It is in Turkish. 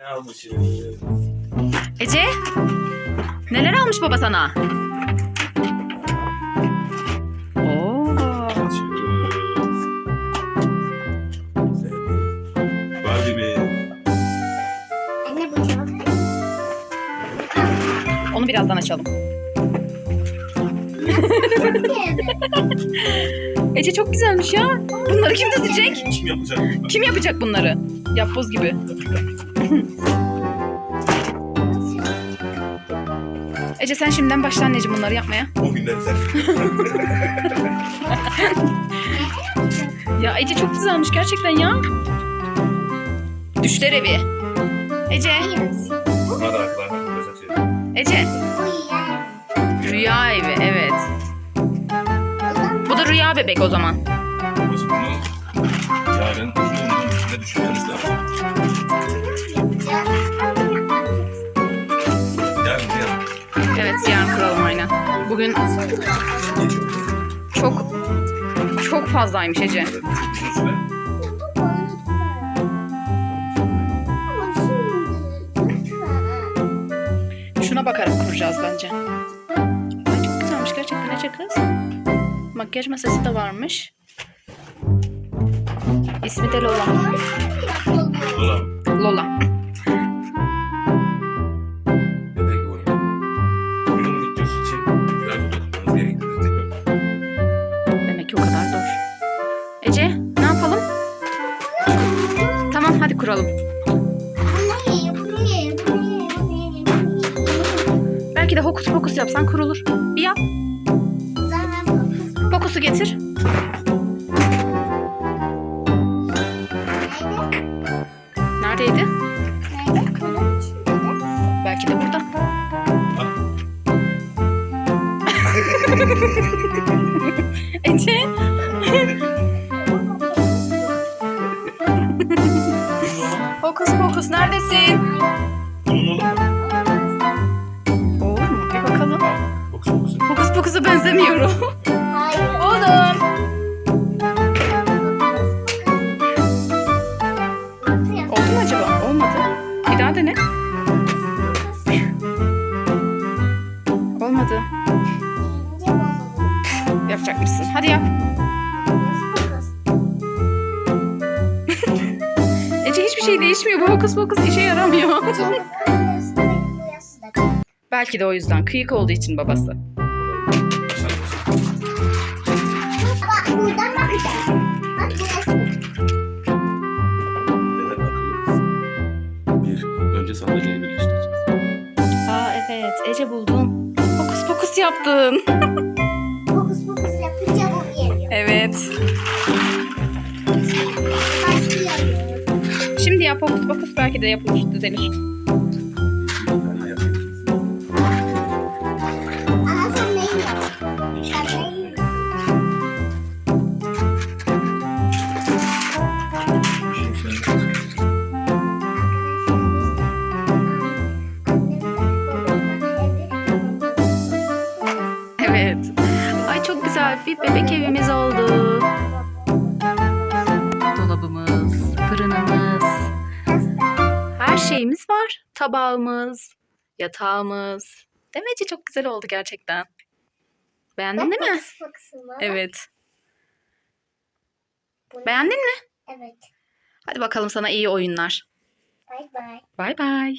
Ne almışım? Ece, neler almış baba sana? Oo, Barbie mi? Anne bu çok. onu birazdan açalım. Ece çok güzelmiş ya. Bunları kim dizecek? Kim yapacak? Kim yapacak bunları? Yapboz gibi. Ece sen şimdiden başla anneciğim bunları yapmaya. O günler sen. Ya Ece çok güzelmiş gerçekten ya. Düşler evi. Ece, Bunlar da. Ece. Rüya evi evet. Bu da rüya bebek o zaman. Bunu yarın uzun üstünde düşünmemiz lazım. Bugün çok çok fazlaymış Ece. Şuna bakarak kuracağız bence. Ay çok güzelmiş gerçekten Ece kız. Makyaj masası da varmış. İsmi de Lola. Dolar. Lola. Ki o kadar zor. Ece ne yapalım? Tamam hadi kuralım. Belki de hokus pokus yapsan kurulur. Bir yap. Pokusu getir. Neredeydi? Pokus neredesin? Bunun olur mu? Bir bakalım. Hokus pokusa benzemiyorum. Şey değişmiyor. Bu hokus pokus işe yaramıyor. Belki de o yüzden. Kıyık olduğu için babası. Birleştireceğiz. Aa evet. Ece buldun. Hokus pokus yaptın. yaptın? Sen neyi yaptın? Şimdi sen- Evet. Ay çok güzel bir bebek evimiz oldu. Var. Tabağımız, yatağımız. Değil mi Ece? Çok güzel oldu gerçekten. Beğendin değil mi? Evet. Beğendin mi? Evet. Hadi bakalım sana iyi oyunlar. Bay bay. Bay bay.